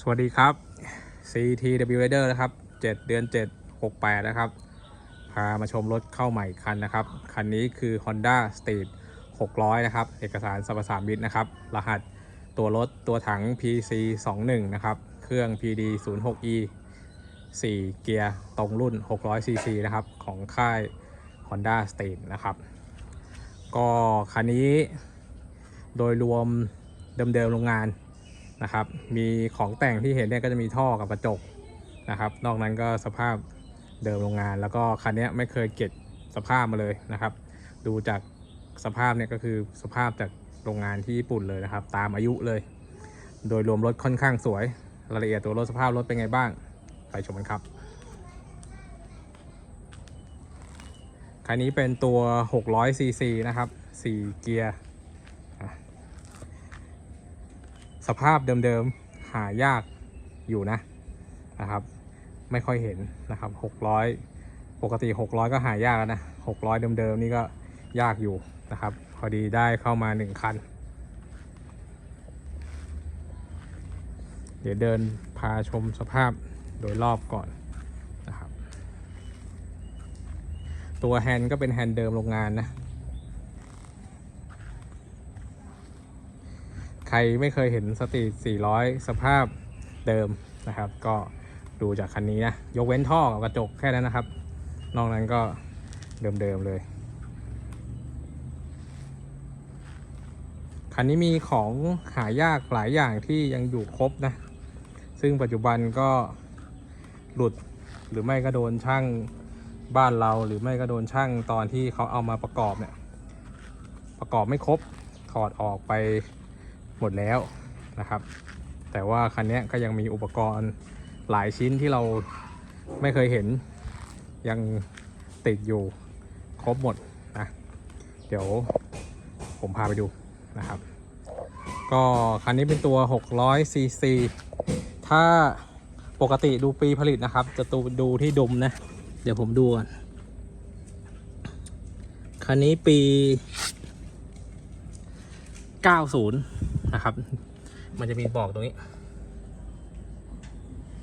สวัสดีครับ CTW Rider นะครับ 7 เดือน 7 68 นะครับ พามาชมรถเข้าใหม่คันนะครับ คันนี้คือ Honda Street 600 นะครับ เอกสารสรรพสามิตนะครับ รหัสตัวรถตัวถัง PC 21นะครับ เครื่อง PD 06E 4 เกียร์ตรงรุ่น 600cc นะครับ ของค่าย Honda Street นะครับ ก็คันนี้โดยรวมเดิมๆโรงงาน นะครับ มีของแต่งที่เห็นเนี่ยก็จะมีท่อกับกระจกนะครับ นอกนั้นก็สภาพเดิมโรงงาน แล้วก็คันนี้ไม่เคยเก็บสภาพมาเลยนะครับ ดูจากสภาพเนี่ยก็คือสภาพจากโรงงานที่ญี่ปุ่นเลยนะครับ ตามอายุเลย โดยรวมรถค่อนข้างสวย รายละเอียดตัวรถสภาพรถเป็นไงบ้าง ไปชมกันครับ คันนี้เป็นตัว 600 cc นะครับ 4 เกียร์อะ สภาพเดิมๆหายากอยู่นะนะครับ ไม่ค่อยเห็นนะครับ 600 ปกติ 600 ก็หายากแล้วนะ 600 เดิมๆนี่ก็ยากอยู่นะครับ พอดีได้เข้ามา 1 คัน เดี๋ยวเดินพาชมสภาพโดยรอบก่อนนะครับ ตัวแฮนด์ก็เป็นแฮนด์เดิมโรงงานนะ ใครไม่เคยเห็นสตรีท400 สภาพเดิมนะครับ ก็ดูจากคันนี้นะ ยกเว้นท่อกับกระจกแค่นั้นนะครับ นอกนั้นก็เดิมๆเลย คันนี้มีของหายากหลายอย่างที่ยังอยู่ครบนะ ซึ่งปัจจุบันก็หลุดหรือไม่ก็โดนช่างบ้านเราหรือไม่ก็โดนช่างตอนที่เขาเอามาประกอบเนี่ย ประกอบไม่ครบถอดออกไป หมดแล้วนะครับ แต่ว่าคันนี้ก็ยังมีอุปกรณ์หลายชิ้นที่เราไม่เคยเห็นยังติดอยู่ครบหมดนะเดี๋ยวผมพาไปดูนะครับ ก็คันนี้เป็นตัว 600 cc ถ้าปกติดูปีผลิตนะครับ จะตูดูที่ดุมนะ เดี๋ยวผมดูก่อนคันนี้ปี 90 นะครับ มันจะมีบอกตรงนี้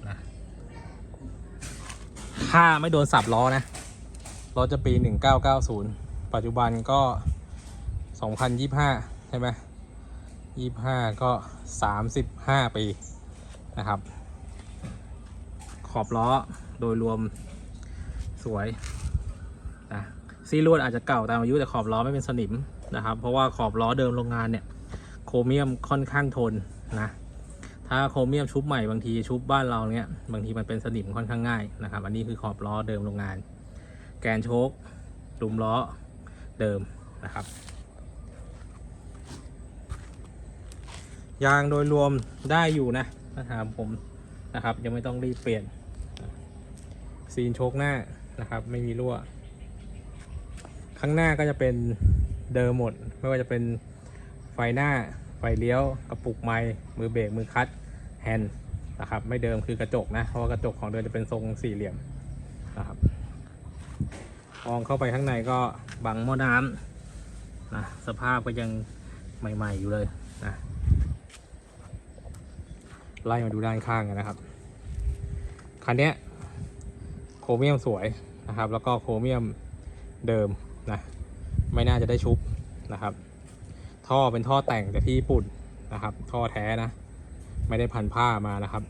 นะถ้าไม่โดนสับล้อนะรถจะปี 1990 ปัจจุบันก็ 2025 ใช่ไหม25 ก็ 35 ปี นะครับ ขอบล้อโดยรวมสวยนะซีลวดอาจจะเก่าตามอายุแต่ขอบล้อไม่เป็นสนิมนะครับ เพราะว่าขอบล้อเดิมโรงงานเนี่ย รเมียมค่อนข้างทนนะถ้าโครเมียมชุบใหม่บางทีชุบบ้านเราเนี่ยบางทีมันเป็นสนิมค่อนข้างง่ายนะครับ อันนี้คือขอบล้อเดิมโรงงาน แกนโชคลุมล้อเดิมนะครับยางโดยรวมได้อยู่นะถ้าถามผมนะครับยังไม่ต้องรีบเปลี่ยน ซีนโชคหน้านะครับ ไม่มีรั่ว ข้างหน้าก็จะเป็นเดิมหมด ไม่ว่าจะเป็นไฟหน้า ฟเลี้ยวกระปุกไม้มือเบรกมือคัตแฮนด์นะครับไม่เดิมคือกระจกนะเพราะว่ากระจกของเดิมจะเป็นทรงสี่เหลี่ยมนะครับมองเข้าไปข้างในก็บังหม้อน้ำนะสภาพก็ยังใหม่ ๆ อยู่เลยนะไล่มาดูด้านข้างกันนะครับ คันนี้โครเมียมสวยนะครับ แล้วก็โครเมียมเดิมนะ ไม่น่าจะได้ชุบนะครับ ท่อเป็นท่อแต่งแต่ที่ญี่ปุ่นนะครับ ท่อแท้นะ ไม่ได้พันผ้ามานะครับ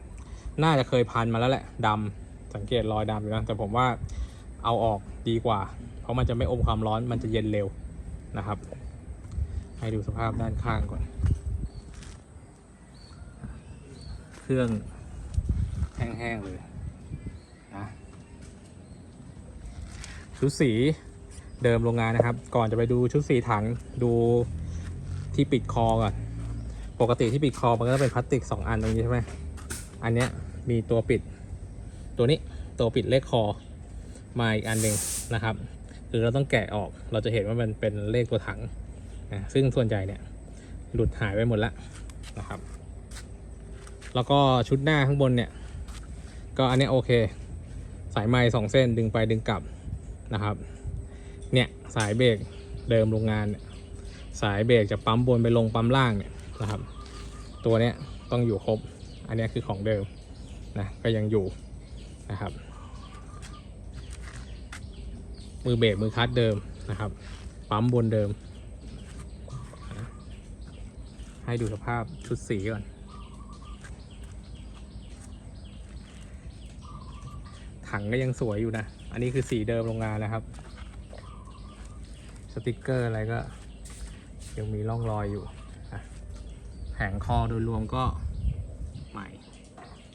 น่าจะเคยพันมาแล้วแหละดำสังเกตรอยดำอยู่นะแต่ผมว่าเอาออกดีกว่า เพราะมันจะไม่อมความร้อนมันจะเย็นเร็วนะครับ ให้ดูสภาพด้านข้างก่อน เครื่องแห้งๆเลยนะชุดสีเดิมโรงงานนะครับ ก่อนจะไปดูชุดสีถังดู ที่ปิดคอก่อนปกติที่ปิดคอมันก็จะเป็นพลาสติก2อันตรงนี้ใช่ไหมอันเนี้ยมีตัวปิด ตัวนี้ตัวปิดเลขคอมาอีกอันหนึ่งนะครับคือเราต้องแกะออกเราจะเห็นว่ามันเป็นเลขตัวถังนะซึ่งส่วนใหญ่เนี่ยหลุดหายไปหมดแล้วนะครับ แล้วก็ชุดหน้าข้างบนเนี่ย ก็อันนี้โอเค สายไม้สองเส้นดึงไปดึงกลับนะครับ เนี่ยสายเบรกเดิมโรงงานเนี่ย สายเบรกจากปั๊มบนไปลงปั๊มล่างเนี่ยนะครับ ตัวเนี้ยต้องอยู่ครบ อันนี้คือของเดิมนะก็ยังอยู่นะครับ มือเบรกมือคลัตช์เดิมนะครับ ปั๊มบนเดิม ให้ดูสภาพชุดสีก่อนถังก็ยังสวยอยู่นะ อันนี้คือสีเดิมโรงงานนะครับ สติกเกอร์อะไรก็ ยังมีร่องรอยอยู่แผงคอโดยรวมก็ใหม่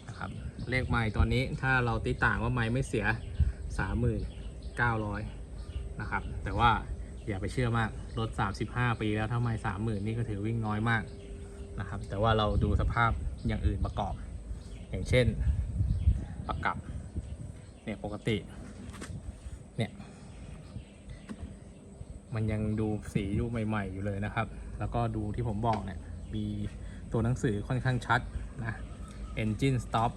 นะครับเลขใหม่ตอนนี้ถ้าเราตีต่างว่าไม่ไม่เสีย 39,000นะครับแต่ว่าอย่าไปเชื่อมากรถ 35 ปีแล้วถ้าไม่30,000 นี่ก็ถือวิ่งน้อยมากนะครับแต่ว่าเราดูสภาพอย่างอื่นประกอบ อย่างเช่นประกับเนี่ยปกติเนี่ย มันยังดูสีดูใหม่ ๆ อยู่เลยนะครับ แล้วก็ดูที่ผมบอกเนี่ยมีตัวหนังสือค่อนข้างชัดนะ engine stop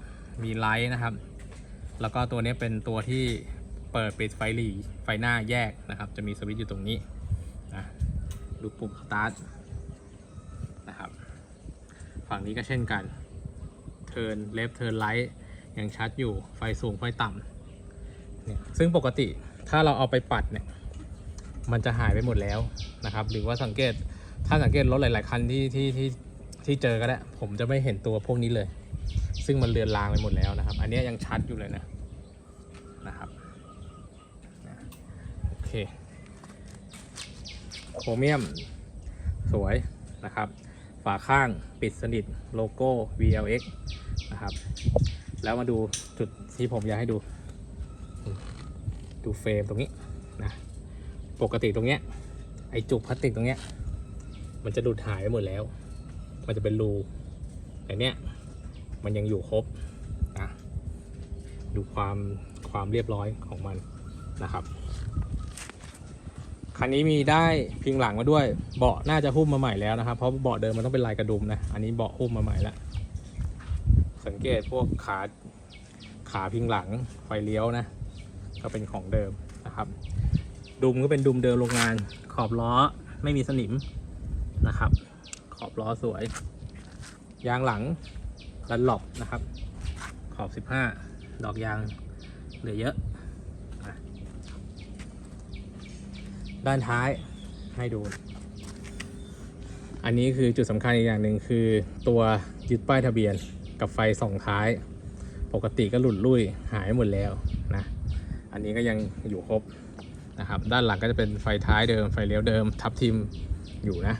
มีไลท์นะครับ แล้วก็ตัวนี้เป็นตัวที่เปิดปิดไฟหลีไฟหน้าแยกนะครับ จะมีสวิตช์อยู่ตรงนี้นะดูปุ่ม start นะครับ ฝั่งนี้ก็เช่นกันเทิร์นเลฟเทิร์นไลท์ยังชัดอยู่ไฟสูงไฟต่ำเนี่ยซึ่งปกติถ้าเราเอาไปปัดเนี่ย มันจะหายไปหมดแล้วนะครับ หรือว่าสังเกตถ้าสังเกตรถหลาย ๆ คันที่ที่ที่ที่เจอก็ได้ผมจะไม่เห็นตัวพวกนี้เลย ซึ่งมันเลือนลางไปหมดแล้วนะครับ อันนี้ยังชัดอยู่เลยนะนะครับโอเคโครเมียมสวยนะครับ ฝาข้างปิดสนิทโลโก้ VLX นะครับแล้วมาดูจุดที่ผมอยากให้ดู ดูเฟรมตรงนี้นะ ปกติตรงเนี้ยไอจุกพลาสติกตรงเนี้ยมันจะหลุดหายไปหมดแล้ว มันจะเป็นรูแต่เนี้ยมันยังอยู่ครบนะดูความความเรียบร้อยของมันนะครับคันนี้มีได้พิงหลังมาด้วย เบาะน่าจะหุ้มมาใหม่แล้วนะครับ เพราะเบาะเดิมมันต้องเป็นลายกระดุมนะ อันนี้เบาะหุ้มมาใหม่แล้ว สังเกตพวกขาขาพิงหลังไฟเลี้ยวนะ ก็เป็นของเดิมนะครับ ดุมก็เป็นดุมเดิมโรงงาน ขอบล้อไม่มีสนิมนะครับ ขอบล้อสวย ยางหลังดันหลบนะครับ ขอบ 15 ดอกยางเหลือเยอะนะด้านท้ายให้ดู อันนี้คือจุดสำคัญอีกอย่างหนึ่งคือตัวยึดป้ายทะเบียนกับไฟส่องท้าย ปกติก็หลุดลุ่ยหายหมดแล้วนะ อันนี้ก็ยังอยู่ครบ นะครับ ด้านหลังก็จะเป็นไฟท้ายเดิมไฟเลี้ยวเดิม ทับทิมอยู่นะ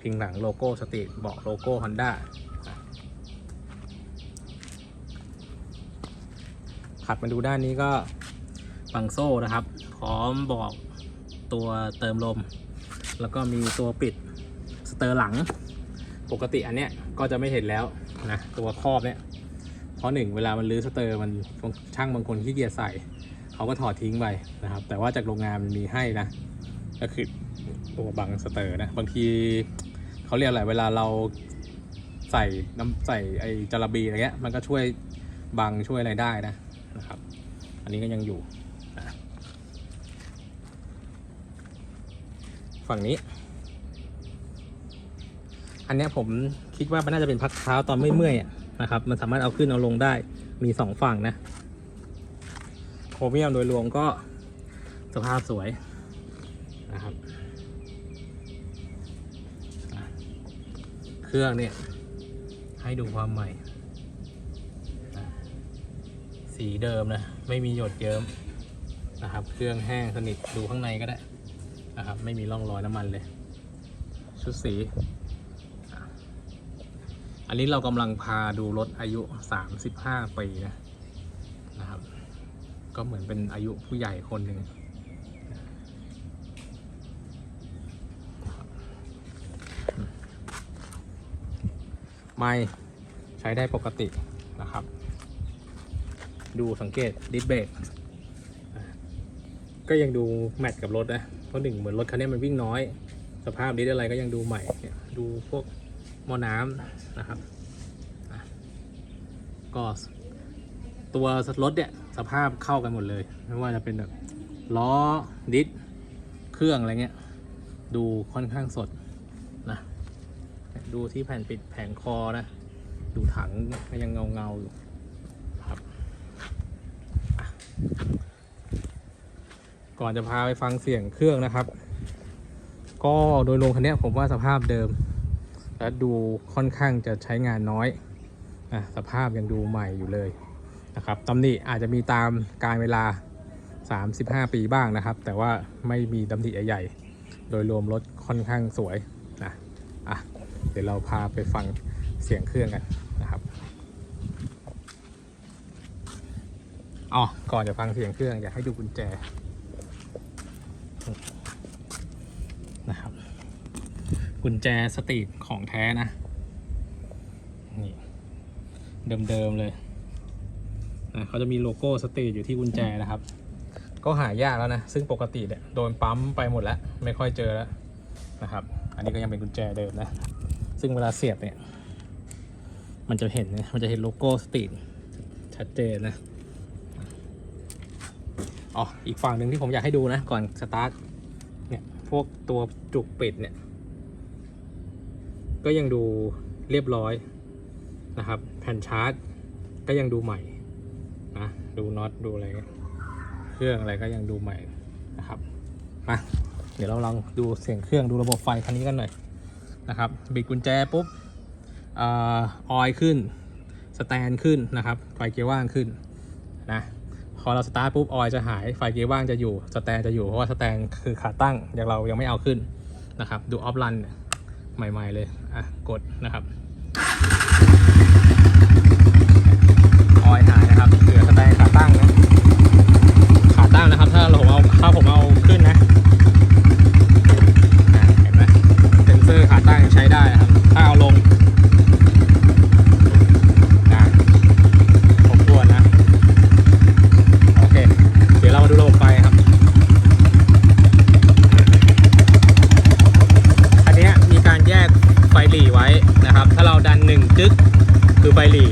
พิงหลังโลโก้สตรีทเบาะโลโก้ Honda ถัดมาดูด้านนี้ก็บังโซ่นะครับ พร้อมบอกตัวเติมลม แล้วก็มีตัวปิดสเตอร์หลัง ปกติอันเนี้ยก็จะไม่เห็นแล้วนะ ตัวครอบเนี้ยเพราะหนึ่งเวลามันรื้อสเตอร์มันช่างบางคนขี้เกียจใส่ เขาก็ถอดทิ้งไปนะครับ แต่ว่าจากโรงงานมันมีให้นะ ก็คือตัวบังสเตอร์นะ บางทีเขาเรียกอะไรเวลาเราใส่น้ำใส่ไอจาระบีอะไรเงี้ย มันก็ช่วยบังช่วยอะไรได้นะนะครับ อันนี้ก็ยังอยู่ฝั่งนี้ อันเนี้ยผมคิดว่ามันน่าจะเป็นพักเท้าตอนไม่เมื่อยนะครับ มันสามารถเอาขึ้นเอาลงได้ มีสองฝั่งนะ โครเมียมโดยรวมก็สภาพสวยนะครับ เครื่องเนี่ย ให้ดูความใหม่ สีเดิมนะ ไม่มีหยดเยิ้มนะครับ เครื่องแห้งสนิทดูข้างในก็ได้นะครับ ไม่มีร่องรอยน้ำมันเลย ชุดสี อันนี้เรากำลังพาดูรถอายุ 35 ปีนะนะครับ ก็เหมือนเป็นอายุผู้ใหญ่คนหนึ่งไม่ใช้ได้ปกตินะครับ ดูสังเกตดิสเบรกก็ยังดูแมทกับรถนะ เพราะหนึ่งเหมือนรถคันนี้มันวิ่งน้อย สภาพดิสอะไรก็ยังดูใหม่เนี่ยดูพวกหม้อน้ำนะครับก็ ตัวรถเนี่ยสภาพเข้ากันหมดเลย ไม่ว่าจะเป็นแบบล้อดิสเครื่องอะไรเงี้ย ดูค่อนข้างสดนะดูที่แผ่นปิดแผงคอนะ ดูถังก็ยังเงาเงาอยู่ครับก่อนจะพาไปฟังเสียงเครื่องนะครับ ก็โดยรวมคันนี้ผมว่าสภาพเดิม และดูค่อนข้างจะใช้งานน้อยอะสภาพยังดูใหม่อยู่เลย นะครับตำหนิอาจจะมีตามการเวลา 35 ปีบ้างนะครับ แต่ว่าไม่มีตำหนิใหญ่ๆโดยรวมรถค่อนข้างสวยนะอะเดี๋ยวเราพาไปฟังเสียงเครื่องกันนะครับอ๋อก่อนจะฟังเสียงเครื่องอยากให้ดูกุญแจนะครับ กุญแจสตรีทของแท้นะ นี่ เดิมๆเลย นะเขาจะมีโลโก้สตรีทอยู่ที่กุญแจนะครับ ก็หายากแล้วนะ ซึ่งปกติเนี่ยโดนปั๊มไปหมดแล้ว ไม่ค่อยเจอแล้วนะครับ อันนี้ก็ยังเป็นกุญแจเดิมนะ ซึ่งเวลาเสียบเนี่ย มันจะเห็นนะมันจะเห็นโลโก้สตรีทชัดเจนนะอ๋ออีกฝั่งหนึ่งที่ผมอยากให้ดูนะ ก่อนสตาร์ทเนี่ยพวกตัวจุกปิดเนี่ย ก็ยังดูเรียบร้อยนะครับ แผ่นชาร์จก็ยังดูใหม่ นะ ดูน็อตดูอะไรเครื่องอะไรก็ยังดูใหม่นะครับมาเดี๋ยวเราลองดูเสียงเครื่องดูระบบไฟคันนี้กันหน่อยนะครับบิดกุญแจปุ๊บออออยขึ้น สแตนขึ้นนะครับ ไฟเกียร์ว่างขึ้นนะพอเราสตาร์ทปุ๊บออยจะหายไฟเกียร์ว่างจะอยู่สแตนจะอยู่เพราะว่าสแตนคือขาตั้งอย่างเรายังไม่เอาขึ้นนะครับ ดูออฟรันใหม่ ๆ เลยอะกดนะครับ ออยหายนะครับเหลือสแตนขาตั้งนะ ขาตั้งนะครับ ถ้าเราผมเอาถ้าผมเอาขึ้นนะอะเห็นไหมเซนเซอร์ขาตั้งยังใช้ได้นะครับ ถ้าเอาลงนะครบถ้วนนะ โอเค เดี๋ยวเรามาดูระบบไฟครับ อันเนี้ยมีการแยกไฟหลีไว้นะครับ ถ้าเราดันหนึ่งจึ๊กคือไฟหลี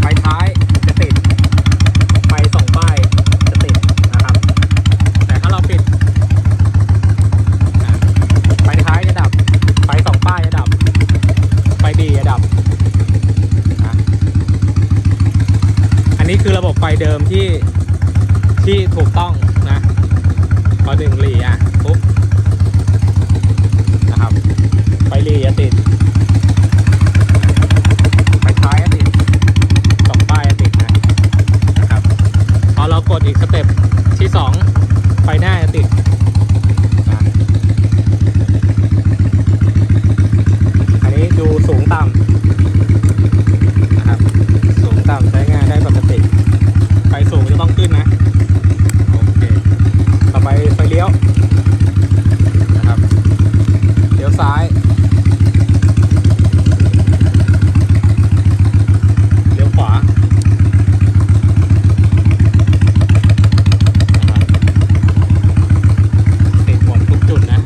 ไฟท้ายจะติด ไฟสองป้ายจะติดนะครับ แต่ถ้าเราปิดอะไฟท้ายจะดับ ไฟสองป้ายจะดับ ไฟดีจะดับอะอันนี้คือระบบไฟเดิมที่ ที่ถูกต้องนะขอหนึ่งหลีอะปุ๊บนะครับ ไฟหลีจะติด ไฟท้ายจะติด สองป้ายติดนะนะครับพอเรากดอีกสเต็ปที่สองไฟหน้าจะติดนะอันนี้ดูสูงต่ำนะครับ สูงต่ำใช้งานได้ปกติ ไฟสูงจะต้องขึ้นนะ โอเค ต่อไปไฟเลี้ยวนะครับ เลี้ยวซ้าย เลี้ยวขวาติดหมดทุกจุดนะ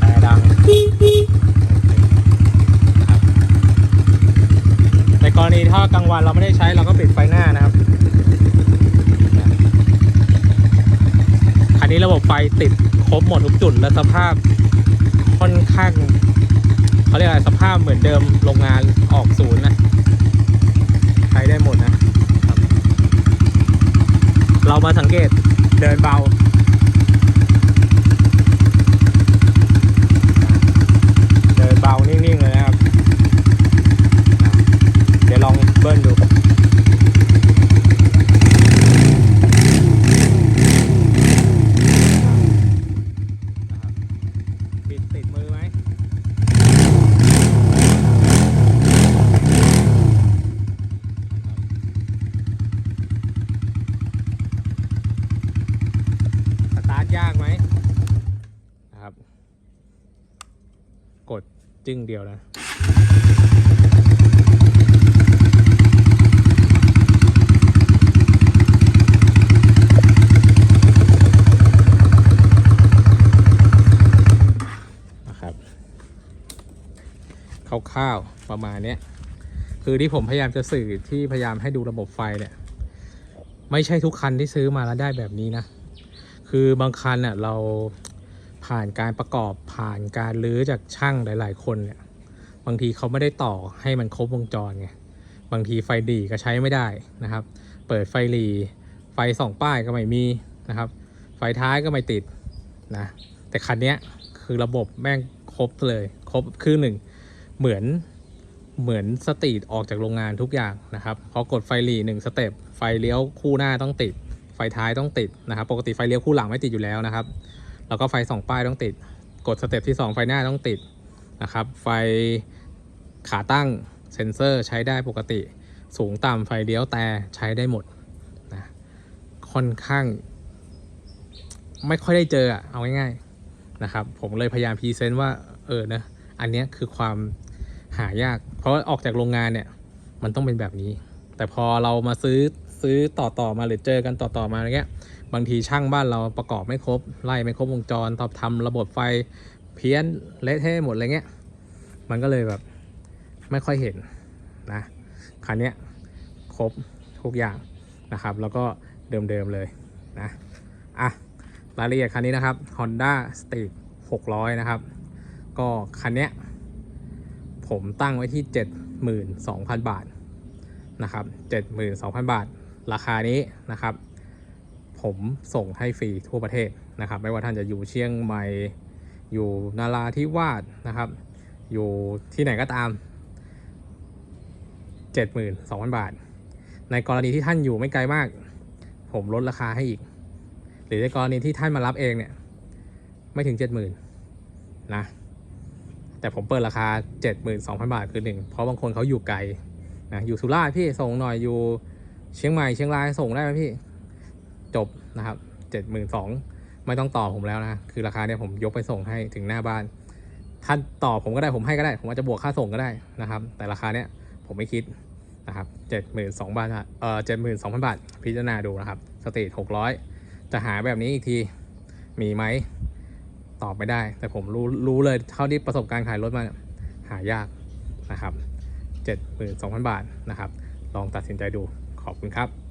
แต่ดังโอเคนะครับในกร ณีถ้ากลางวันเราไม่ได้ใช้เราก็ปิดไฟหน้านะครับ คันนี้ระบบไฟติดครบหมดทุกจุดและสภาพค่อนข้างเขาเรียกอะไรสภาพเหมือนเดิมโรงงานออกศูนย์นะใช้ได้หมดนะเรามาสังเกตเดินเบา เดินเบานิ่ง ๆ เลยนะครับ เดี๋ยวลองเบิ้ลดู ปิดติดมือไหม สตาร์ทยากไหมนะครับ กด จึ้งเดียวนะนะครับคร่าวๆประมาณนี้คือที่ผมพยายามจะสื่อที่พยายามให้ดูระบบไฟเนี่ย ไม่ใช่ทุกคันที่ซื้อมาแล้วได้แบบนี้นะ คือบางคันน่ะเรา ผ่านการประกอบผ่านการรื้อจากช่างหลาย ๆ คนเนี่ยบางทีเขาไม่ได้ต่อให้มันครบวงจรไงบางทีไฟดีก็ใช้ไม่ได้นะครับ เปิดไฟหลีไฟสองป้ายก็ไม่มีนะครับ ไฟท้ายก็ไม่ติดนะแต่คันนี้คือระบบแม่งครบเลย ครบคือหนึ่งเหมือนเหมือนสตรีทออกจากโรงงานทุกอย่างนะครับพอกดไฟหลีหนึ่งสเต็ปไฟเลี้ยวคู่หน้าต้องติด ไฟท้ายต้องติดนะครับ ปกติไฟเลี้ยวคู่หลังไม่ติดอยู่แล้วนะครับ แล้วก็ไฟสองป้ายต้องติด กดสเต็ปที่ 2 ไฟหน้าต้องติดนะครับ ไฟขาตั้งเซ็นเซอร์ใช้ได้ปกติ สูงต่ำไฟเลี้ยวแต่ใช้ได้หมดนะค่อนข้าง ไม่ค่อยได้เจออะเอาง่ายๆนะครับ ผมเลยพยายามพรีเซนต์ว่าเออนะอันนี้คือความหายาก เพราะออกจากโรงงานเนี่ยมันต้องเป็นแบบนี้ แต่พอเรามาซื้อซื้อต่อต่อมาหรือเจอกันต่อต่อมาอะไรเงี้ย บางทีช่างบ้านเราประกอบไม่ครบ ไล่ไม่ครบวงจรตอบทำระบบไฟเพี้ยนเละเทะหมดอะไรเงี้ย มันก็เลยแบบไม่ค่อยเห็นนะคันนี้ครบทุกอย่างนะครับ แล้วก็เดิมๆเลยนะอะรายละเอียดคันนี้นะครับ Honda s t e e 600 นะครับ ก็คันนี้ผมตั้งไว้ที่ 72,000 บาทนะครับ 72,000 บาท ราคานี้นะครับ ผมส่งให้ฟรีทั่วประเทศนะครับ ไม่ว่าท่านจะอยู่เชียงใหม่ อยู่นาราธิวาสนะครับ อยู่ที่ไหนก็ตาม 72,000 บาท ในกรณีที่ท่านอยู่ไม่ไกลมาก ผมลดราคาให้อีก หรือในกรณีที่ท่านมารับเองเนี่ย ไม่ถึง 70,000นะแต่ผมเปิดราคา 72,000 บาทคือหนึ่งเพราะบางคนเขาอยู่ไกลนะอยู่สุราษฎร์พี่ส่งหน่อยอยู่เชียงใหม่เชียงรายส่งได้ไหมพี่ จบนะครับเจ็ดหมื่นสองไม่ต้องต่อผมแล้วนะ คือราคาเนี่ยผมยกไปส่งให้ถึงหน้าบ้าน ท่านต่อผมก็ได้ผมให้ก็ได้ ผมอาจจะบวกค่าส่งก็ได้นะครับ แต่ราคาเนี่ยผมไม่คิดนะครับเจ็ดหมื่นสองบาทเอ่อเจ็ดหมื่นสองพันบาท พิจารณาดูนะครับ สตรีทหกร้อยจะหาแบบนี้อีกที มีไหม ตอบไม่ได้ แต่ผมรู้รู้เลยเท่าที่ประสบการณ์ขายรถมา หายากนะครับเจ็ดหมื่นสองพันบาทนะครับ ลองตัดสินใจดู ขอบคุณครับ